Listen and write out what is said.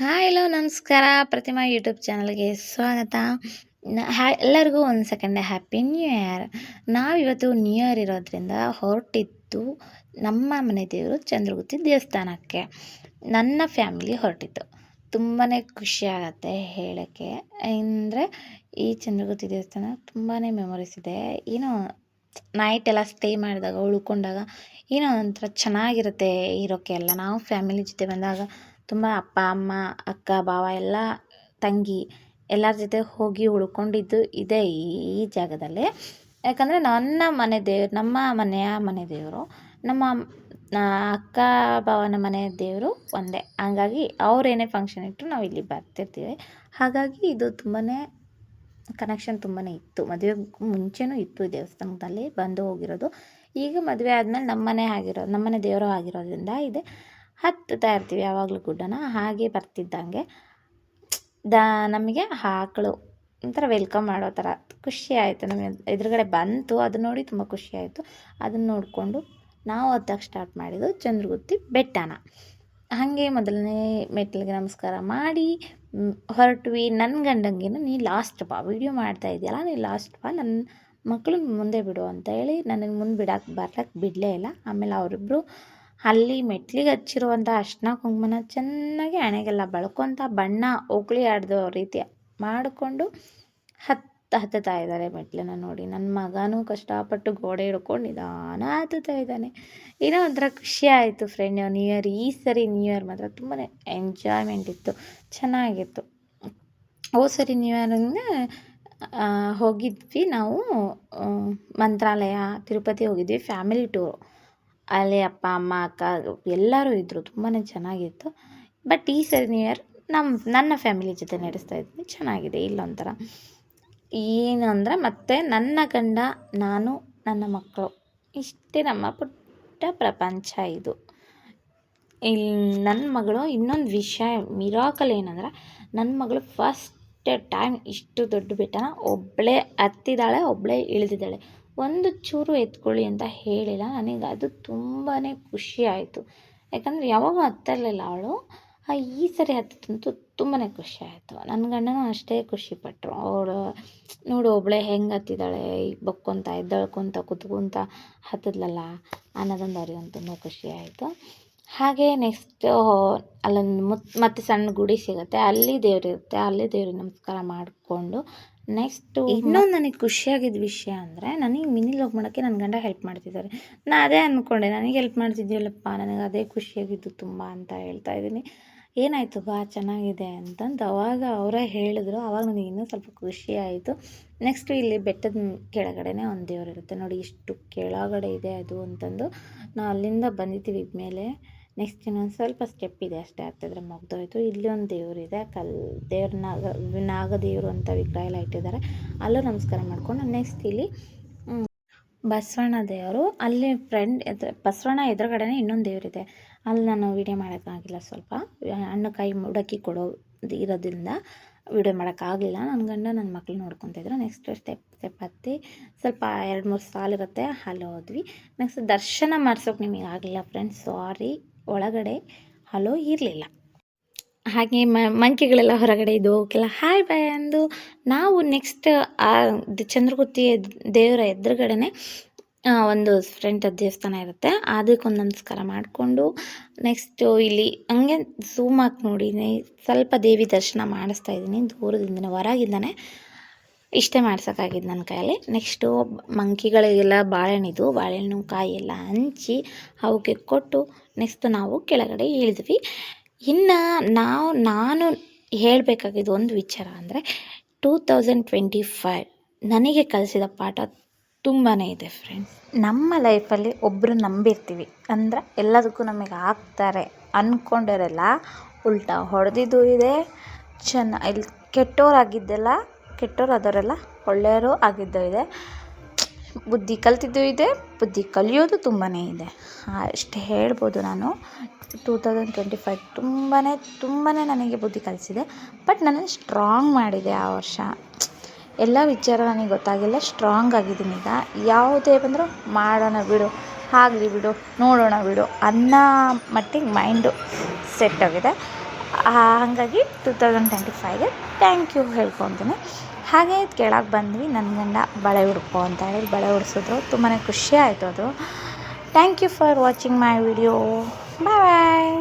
Hi, hello, ನಮಸ್ಕಾರ. ಪ್ರತಿಮಾ YouTube ಚಾನಲ್ಗೆ ಸ್ವಾಗತ. ಹ್ಯಾ ಎಲ್ಲರಿಗೂ ಒಂದು ಸೆಕೆಂಡ್ ಹ್ಯಾಪಿ ನ್ಯೂ ಇಯರ್ ನಾವಿವತ್ತು ನ್ಯೂ ಇಯರ್ ಇರೋದ್ರಿಂದ ಹೊರಟಿದ್ದು ನಮ್ಮ ಮನೆ ದೇವರು ಚಂದ್ರಗುತ್ತಿ ದೇವಸ್ಥಾನಕ್ಕೆ. ನನ್ನ ಫ್ಯಾಮಿಲಿ ಹೊರಟಿತ್ತು ತುಂಬಾ ಖುಷಿ ಆಗತ್ತೆ ಹೇಳೋಕ್ಕೆ. ಅಂದರೆ ಈ ಚಂದ್ರಗುತ್ತಿ ದೇವಸ್ಥಾನ ತುಂಬಾ ಮೆಮೊರೀಸ್ ಇದೆ. ಏನೋ ನೈಟ್ ಎಲ್ಲ ಸ್ಟೇ ಮಾಡಿದಾಗ, ಉಳ್ಕೊಂಡಾಗ ಏನೋ ಒಂಥರ ಚೆನ್ನಾಗಿರುತ್ತೆ ಇರೋಕ್ಕೆ ಎಲ್ಲ. ನಾವು ಫ್ಯಾಮಿಲಿ ಜೊತೆ ಬಂದಾಗ ತುಂಬ ಅಪ್ಪ, ಅಮ್ಮ, ಅಕ್ಕ ಭಾವ ಎಲ್ಲ, ತಂಗಿ ಎಲ್ಲರ ಜೊತೆ ಹೋಗಿ ಉಳ್ಕೊಂಡಿದ್ದು ಇದೆ ಈ ಜಾಗದಲ್ಲಿ. ಯಾಕಂದರೆ ನನ್ನ ಮನೆ ದೇವ್ರು, ನಮ್ಮ ಮನೆಯ ಮನೆ ದೇವರು, ನಮ್ಮ ಅಕ್ಕ ಭಾವನ ಮನೆ ದೇವರು ಒಂದೇ. ಹಂಗಾಗಿ ಅವ್ರೇನೇ ಫಂಕ್ಷನ್ ಇಟ್ಟರು ನಾವು ಇಲ್ಲಿ ಬರ್ತಿರ್ತೀವಿ. ಹಾಗಾಗಿ ಇದು ತುಂಬಾ ಕನೆಕ್ಷನ್ ತುಂಬಾ ಇತ್ತು. ಮದುವೆ ಮುಂಚೆನೂ ಇತ್ತು ಈ ದೇವಸ್ಥಾನದಲ್ಲಿ ಬಂದು ಹೋಗಿರೋದು. ಈಗ ಮದುವೆ ಆದಮೇಲೆ ನಮ್ಮನೆ ಆಗಿರೋ, ನಮ್ಮನೆ ದೇವರು ಆಗಿರೋದ್ರಿಂದ ಇದೆ. ಹತ್ತುತ್ತಾ ಇರ್ತೀವಿ ಯಾವಾಗಲೂ ಗುಡ್ಡನ, ಹಾಗೆ ಬರ್ತಿದ್ದಂಗೆ. ದ, ನಮಗೆ ಆಕಳು ಒಂಥರ ವೆಲ್ಕಮ್ ಮಾಡೋ ಥರ. ಖುಷಿ ಆಯಿತು ನಮಗೆ. ಎದುರುಗಡೆ ಬಂತು, ಅದು ನೋಡಿ ತುಂಬ ಖುಷಿ ಆಯಿತು. ಅದನ್ನು ನೋಡಿಕೊಂಡು ನಾವು ಹತ್ತಕ್ಕೆ ಸ್ಟಾರ್ಟ್ ಮಾಡಿದ್ದು ಚಂದ್ರಗುತ್ತಿ ಬೆಟ್ಟನ. ಹಾಗೆ ಮೊದಲನೇ ಮೆಟ್ಟಿಲಿಗೆ ನಮಸ್ಕಾರ ಮಾಡಿ ಹೊರಟ್ವಿ. ನನ್ನ ಗಂಡಂಗಿನ, ನೀ ಲಾಸ್ಟ್ ಬಾ ವಿಡಿಯೋ ಮಾಡ್ತಾ ಇದೆಯಲ್ಲ, ನೀ ಲಾಸ್ಟ್ ಬಾ ನನ್ನ ಮಕ್ಕಳು ಮುಂದೆ ಬಿಡು ಅಂತ ಹೇಳಿ ನನಗೆ ಮುಂದೆ ಬಿಡಕ್ಕೆ ಬರ್ಲಕ್ಕೆ ಬಿಡಲೇ ಇಲ್ಲ. ಆಮೇಲೆ ಅವರಿಬ್ಬರು ಅಲ್ಲಿ ಮೆಟ್ಲಿಗೆ ಹಚ್ಚಿರುವಂಥ ಅರ್ಶಿನ ಕುಂಕುಮನ ಚೆನ್ನಾಗಿ ಹಣೆಗೆಲ್ಲ ಬಳ್ಕೊತ ಬಣ್ಣ ಒಗ್ಳಿ ಆಡ್ದೋ ರೀತಿ ಮಾಡಿಕೊಂಡು ಹತ್ತು ಹತ್ತುತ್ತಾ ಇದ್ದಾರೆ ಮೆಟ್ಲನ್ನ ನೋಡಿ. ನನ್ನ ಮಗನೂ ಕಷ್ಟಪಟ್ಟು ಗೋಡೆ ಹಿಡ್ಕೊಂಡು ನಿಧಾನ ಹತ್ತುತ್ತಾ ಇದ್ದಾನೆ. ಏನೋ ಒಂಥರ ಖುಷಿ ಆಯಿತು ಫ್ರೆಂಡ್ ನ್ಯೂ ಇಯರ್ ಈ ಸರಿ ನ್ಯೂ ಇಯರ್ ಮಾತ್ರ ತುಂಬಾ ಎಂಜಾಯ್ಮೆಂಟ್ ಇತ್ತು, ಚೆನ್ನಾಗಿತ್ತು. ಓ ಸರಿ ನ್ಯೂ ಇಯರಿಂದ ಹೋಗಿದ್ವಿ ನಾವು ಮಂತ್ರಾಲಯ, ತಿರುಪತಿ ಹೋಗಿದ್ವಿ ಫ್ಯಾಮಿಲಿ ಟೂರು ಅಲ್ಲಿ ಅಪ್ಪ, ಅಮ್ಮ, ಅಕ್ಕ ಎಲ್ಲರೂ ಇದ್ದರು ತುಂಬಾ ಚೆನ್ನಾಗಿತ್ತು. ಬಟ್ ಈ ಸರಿ ನ್ಯೂ ಇಯರ್ ನಮ್ಮ ನನ್ನ ಫ್ಯಾಮಿಲಿ ಜೊತೆ ನಡೆಸ್ತಾ ಇದ್ವಿ, ಚೆನ್ನಾಗಿದೆ, ಇಲ್ಲೊಂಥರ. ಏನು ಅಂದರೆ ಮತ್ತೆ ನನ್ನ ಗಂಡ, ನಾನು, ನನ್ನ ಮಕ್ಕಳು. ಇಷ್ಟೇ ನಮ್ಮ ಪುಟ್ಟ ಪ್ರಪಂಚ ಇದು. ಇಲ್ಲಿ ನನ್ನ ಮಗಳು ಇನ್ನೊಂದು ವಿಷಯ ಮಿರಾಕಲ್ ಏನಂದ್ರೆ ನನ್ನ ಮಗಳು ಫಸ್ಟ್ ಟೈಮ್ ಇಷ್ಟು ದೊಡ್ಡ ಬೆಟ್ಟನ ಒಬ್ಬಳೇ ಹತ್ತಿದ್ದಾಳೆ ಒಬ್ಬಳೇ ಇಳಿದಿದ್ದಾಳೆ. ಒಂದು ಚೂರು ಎತ್ಕೊಳ್ಳಿ ಅಂತ ಹೇಳಿಲ್ಲ. ನನಗೆ ಅದು ತುಂಬಾ ಖುಷಿ ಆಯಿತು. ಯಾಕಂದರೆ ಯಾವಾಗೂ ಹತ್ತಿರಲಿಲ್ಲ ಅವಳು. ಈ ಸರಿ ಹತ್ತಿತ್ತಂತೂ ತುಂಬಾ ಖುಷಿ ಆಯಿತು. ನನ್ನ ಗಂಡನೂ ಅಷ್ಟೇ ಖುಷಿಪಟ್ಟರು ಅವಳು, ನೋಡು ಒಬ್ಬಳೇ ಹೆಂಗೆ ಹತ್ತಿದ್ದಾಳೆ ಬಕ್ಕೊಂತ, ಎದ್ದಳ್ಕೊಂತ, ಕುತ್ಕೊಂತ ಹತ್ತದ್ಲಲ್ಲ? ಅನ್ನೋದೊಂದು ಅವ್ರಿಗೆ ಒಂದು ತುಂಬ ಖುಷಿ ಆಯಿತು. ಹಾಗೆ ನೆಕ್ಸ್ಟ್ ಅಲ್ಲೊಂದು ಮುತ್, ಮತ್ತೆ ಸಣ್ಣ ಗುಡಿ ಸಿಗುತ್ತೆ. ಅಲ್ಲಿ ದೇವರಿರುತ್ತೆ ಅಲ್ಲಿ ದೇವ್ರಿಗೆ ನಮಸ್ಕಾರ ಮಾಡಿಕೊಂಡು ನೆಕ್ಸ್ಟು ಇನ್ನೊಂದು ನನಗೆ ಖುಷಿಯಾಗಿದ್ದ ವಿಷಯ ಅಂದರೆ, ನನಗೆ ಮಿನಿ ಲಾಗ್ ಮಾಡೋಕ್ಕೆ ನನ್ನ ಗಂಡ ಹೆಲ್ಪ್ ಮಾಡ್ತಿದ್ದಾರೆ ನಾನು ಅದೇ ಅಂದ್ಕೊಂಡೆ ನನಗೆ ಹೆಲ್ಪ್ ಮಾಡ್ತಿದ್ದೀವಲ್ಲಪ್ಪ ನನಗೆ ಅದೇ ಖುಷಿಯಾಗಿದ್ದು ತುಂಬ ಅಂತ ಹೇಳ್ತಾ ಇದ್ದೀನಿ. ಏನಾಯಿತು ಬಾ, ಚೆನ್ನಾಗಿದೆ ಅಂತಂದು ಅವಾಗ ಅವರೇ ಹೇಳಿದ್ರು. ಅವಾಗ ನನಗೆ ಇನ್ನೂ ಸ್ವಲ್ಪ ಖುಷಿ ಆಯಿತು. ನೆಕ್ಸ್ಟು ಇಲ್ಲಿ ಬೆಟ್ಟದ ಕೆಳಗಡೆನೇ ಒಂದು ದೇವ್ರು ಇರುತ್ತೆ. ನೋಡಿ, ಇಷ್ಟು ಕೆಳಗಡೆ ಇದೆ ಅದು ಅಂತಂದು ನಾವು ಅಲ್ಲಿಂದ ಬಂದಿದ್ದೀವಿ ಮೇಲೆ ನೆಕ್ಸ್ಟ್ ಇನ್ನೊಂದು ಸ್ವಲ್ಪ ಸ್ಟೆಪ್ ಇದೆ ಅಷ್ಟೇ, ಹತ್ತಿದ್ರೆ ಮುಗ್ದೋಯ್ತು. ಇಲ್ಲಿ ಒಂದು ದೇವರಿದೆ ಕಲ್, ದೇವ್ರ ನಾಗ ನಾಗ ದೇವರು ಅಂತ ವಿಗ್ರಹ ಎಲ್ಲ ಇಟ್ಟಿದ್ದಾರೆ. ಅಲ್ಲೂ ನಮಸ್ಕಾರ ಮಾಡಿಕೊಂಡು ನೆಕ್ಸ್ಟ್ ಇಲ್ಲಿ ಬಸವಣ್ಣ ದೇವರು, ಅಲ್ಲಿ ಫ್ರೆಂಡ್ ಎದುರು, ಬಸವಣ್ಣ ಎದುರುಗಡೆನೇ ಇನ್ನೊಂದು ದೇವರಿದೆ. ಅಲ್ಲಿ ನಾನು ವೀಡಿಯೋ ಮಾಡೋಕ್ಕಾಗಿಲ್ಲ ಸ್ವಲ್ಪ. ಹಣ್ಣು ಕಾಯಿ ಮುಡಕ್ಕಿ ಕೊಡೋ ಇರೋದ್ರಿಂದ ವೀಡಿಯೋ ಮಾಡೋಕ್ಕಾಗಲಿಲ್ಲ. ನನ್ನ ಗಂಡ ನನ್ನ ಮಕ್ಳು ನೋಡ್ಕೊತಿದ್ರು ನೆಕ್ಸ್ಟ್ ಸ್ಟೆಪ್ ಸ್ಟೆಪ್ ಹತ್ತಿ ಸ್ವಲ್ಪ ಎರಡು ಮೂರು ಸಾಲಿರುತ್ತೆ ಅಲ್ಲಿ ಹೋದ್ವಿ. ನೆಕ್ಸ್ಟ್ ದರ್ಶನ ಮಾಡ್ಸೋಕೆ ನಿಮಗೆ ಆಗಲಿಲ್ಲ ಫ್ರೆಂಡ್ಸ್ ಸಾರಿ ಒಳಗಡೆ ಹಲೋ ಇರಲಿಲ್ಲ. ಹಾಗೆ ಮಂಕಿಗಳೆಲ್ಲ ಹೊರಗಡೆ ಇದ್ದು ಅವಕ್ಕೆಲ್ಲ ಹಾಯ್ ಬಾಯ್ ಅಂದು ನಾವು ನೆಕ್ಸ್ಟ್ ಆ ಚಂದ್ರಗುತ್ತಿ ದೇವರ ಎದುರುಗಡೆನೆ ಒಂದು ಫ್ರೆಂಟ್ ದೇವಸ್ಥಾನ ಇರುತ್ತೆ. ಅದಕ್ಕೊಂದು ನಮಸ್ಕಾರ ಮಾಡಿಕೊಂಡು ನೆಕ್ಸ್ಟು ಇಲ್ಲಿ ಹಂಗೆ ಝೂಮ್ ಹಾಕಿ ಸ್ವಲ್ಪ ದೇವಿ ದರ್ಶನ ಮಾಡಿಸ್ತಾ ಇದ್ದೀನಿ. ದೂರದಿಂದನೇ, ಹೊರಗಿಂದನೇ ಇಷ್ಟೇ ಮಾಡ್ಸೋಕ್ಕಾಗಿದ್ದು ನನ್ನ ಕೈಯಲ್ಲಿ. ನೆಕ್ಸ್ಟು ಮಂಕಿಗಳಿಗೆಲ್ಲ ಬಾಳೆಹಣ್ಣಿದು, ಬಾಳೆಹಣ್ಣು ಕಾಯಿ ಎಲ್ಲ ಹಂಚಿ, ಅವಕ್ಕೆ ಕೊಟ್ಟು ನೆಕ್ಸ್ಟ್ ನಾವು ಕೆಳಗಡೆ ಇಳಿದ್ವಿ. ಇನ್ನು ನಾವು, ನಾನು ಹೇಳಬೇಕಾಗಿದ್ದು ಒಂದು ವಿಚಾರ ಅಂದರೆ ಟೂ ತೌಸಂಡ್ ಟ್ವೆಂಟಿ ಫೈವ್ ನನಗೆ ಕಲಿಸಿದ ಪಾಠ ತುಂಬಾ ಇದೆ ಫ್ರೆಂಡ್ಸ್ ನಮ್ಮ ಲೈಫಲ್ಲಿ ಒಬ್ಬರು ನಂಬಿರ್ತೀವಿ. ಅಂದರೆ ಎಲ್ಲದಕ್ಕೂ ನಮಗೆ ಆಗ್ತಾರೆ ಅಂದ್ಕೊಂಡಿರಲ್ಲ ಉಲ್ಟಾ ಹೊಡೆದಿದ್ದು ಇದೆ. ಚೆನ್ನ ಇಲ್ಲಿ ಕೆಟ್ಟೋರಾಗಿದ್ದೆಲ್ಲ ಕೆಟ್ಟೋರು ಆದವರೆಲ್ಲ ಒಳ್ಳೆಯವರು ಆಗಿದ್ದು ಇದೆ. ಬುದ್ಧಿ ಕಲ್ತಿದ್ದು ಇದೆ, ಬುದ್ಧಿ ಕಲಿಯೋದು ತುಂಬಾ ಇದೆ. ಅಷ್ಟೇ ಹೇಳ್ಬೋದು ನಾನು. ಟೂ ತೌಸಂಡ್ ಟ್ವೆಂಟಿ ಫೈವ್ ತುಂಬಾ ತುಂಬಾ ನನಗೆ ಬುದ್ಧಿ ಕಲಿಸಿದೆ. ಬಟ್ ನನಗೆ ಸ್ಟ್ರಾಂಗ್ ಮಾಡಿದೆ ಆ ವರ್ಷ. ಎಲ್ಲ ವಿಚಾರ ನನಗೆ ಗೊತ್ತಾಗಿಲ್ಲ ಸ್ಟ್ರಾಂಗ್ ಆಗಿದ್ದೀನಿ ಈಗ. ಯಾವುದೇ ಬಂದರೂ ಮಾಡೋಣ ಬಿಡು, ಆಗಲಿ ಬಿಡು, ನೋಡೋಣ ಬಿಡು ಅನ್ನೋ ಮಟ್ಟಿಗೆ ಮೈಂಡು ಸೆಟ್ ಆಗಿದೆ. ಹಾಗಾಗಿ ಟು ತೌಸಂಡ್ ಟ್ವೆಂಟಿ ಫೈವ್ಗೆ ಥ್ಯಾಂಕ್ ಯು ಹೇಳ್ಕೊತೀನಿ. ಹಾಗೆ ಕೆಳಗೆ ಬಂದ್ವಿ ನನ್ನ ಗಂಡ ಬಳೆ ಹುಡ್ಕೋ ಅಂತ ಹೇಳಿ ಬಳೆ ಹುಡ್ಸಿದ್ರು ತುಂಬಾ ಖುಷಿ ಆಯಿತು ಅದು. Thank you for watching my video bye bye